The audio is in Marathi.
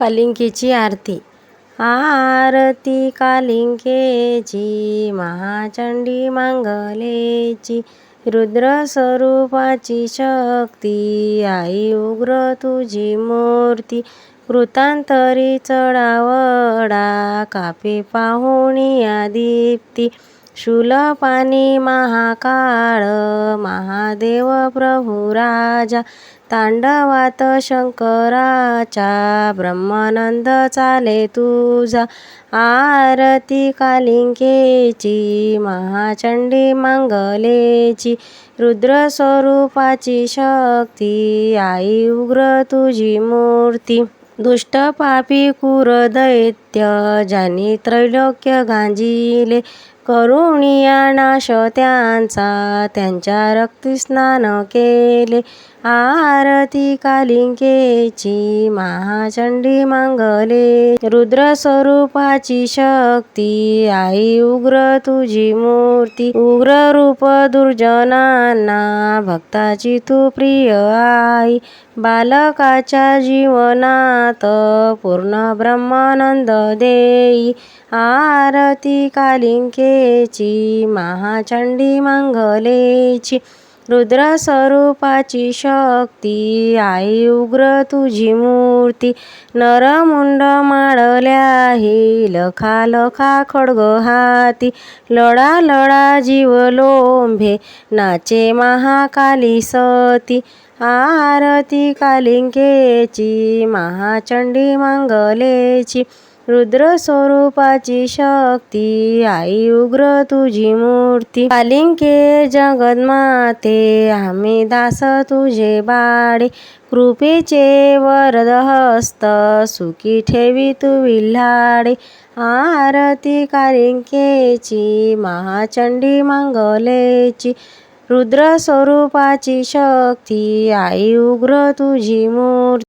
कालिंकेची आरती. आरती कालिंकेची महाचंडी मंगलेची रुद्र स्वरूपाची शक्ती आई उग्र तुझी मूर्ती कृतांतरी चढावडा कापे पाहुणी दीप्ती शूलपाणी महाकाळ महादेव प्रभू राजा तांडवात शंकराचा ब्रह्मानंद चाले तुझा. आरती कालिंकेची महाचंडी मंगलेची रुद्र स्वरूपाची शक्ती आई उग्र तुझी मूर्ती. दुष्ट पापी कुर दैत्य ज्यांनी त्रैलोक्य गांजिले करुणिया नाश त्यांचा त्यांच्या रक्ती स्नान केले. आरती कालिंकेची महाचंडी मांगले. रुद्र स्वरूपाची शक्ती आई उग्र तुझी मूर्ती. उग्र रूप दुर्जनांना भक्ताची तू प्रिय आई. बालकाच्या जीवनात पूर्ण ब्रह्मानंद देई. आरती मंगलेची महाचंडी मंगलेची रुद्र स्वरूपाची शक्ती आई उग्र तुझी मूर्ती नरमुंड माळल्या लखा लखा खडग हाती लढा लढा जीव लोंभे नाचे महाकाली सती आरती कालिंकेची महाचंडी मंगलेची रुद्र स्वरूपाची शक्ती आई उग्र तुझी मूर्ती. कालिंके जगन्माते आम्ही दास तुझे बाडे कृपेचे वरद हस्त सुखी ठेवी तू विल्हाडे. आरती कालिंकेची महाचंडी मंगलेची. रुद्र स्वरूपाची शक्ती आई उग्र तुझी मूर्ती.